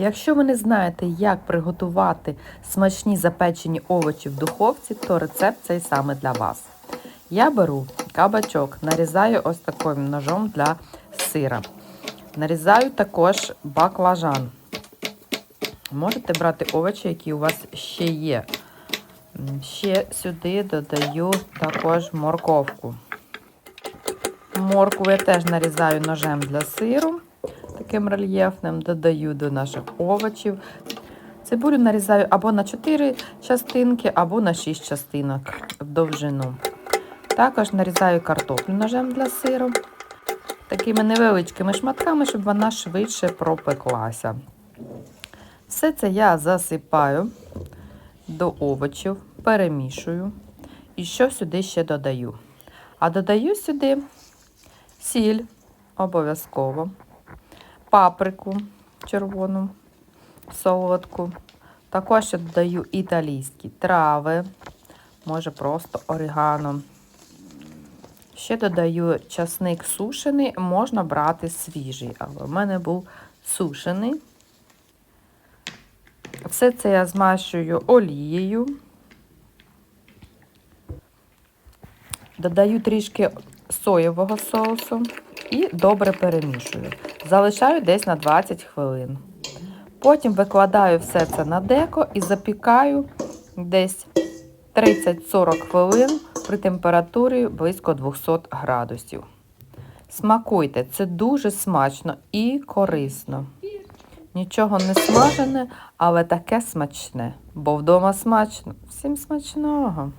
Якщо ви не знаєте, як приготувати смачні запечені овочі в духовці, то рецепт цей саме для вас. Я беру кабачок, нарізаю ось таким ножом для сира. Нарізаю також баклажан. Можете брати овочі, які у вас ще є. Ще сюди додаю також морковку. Моркву я теж нарізаю ножем для сиру, таким рельєфним, додаю до наших овочів. Цибулю нарізаю або на 4 частинки, або на 6 частинок в довжину. Також нарізаю картоплю ножем для сиру, такими невеличкими шматками, щоб вона швидше пропеклася. Все це я засипаю до овочів, перемішую. І що сюди ще додаю? А додаю сюди сіль обов'язково, паприку червону, солодку. Також я додаю італійські трави, може просто орегано. Ще додаю часник сушений, можна брати свіжий, але в мене був сушений. Все це я змащую олією. Додаю трішки соєвого соусу і добре перемішую. Залишаю десь на 20 хвилин. Потім викладаю все це на деко і запікаю десь 30-40 хвилин при температурі близько 200 градусів. Смакуйте, це дуже смачно і корисно. Нічого не смажене, але таке смачне. Бо вдома смачно. Всім смачного!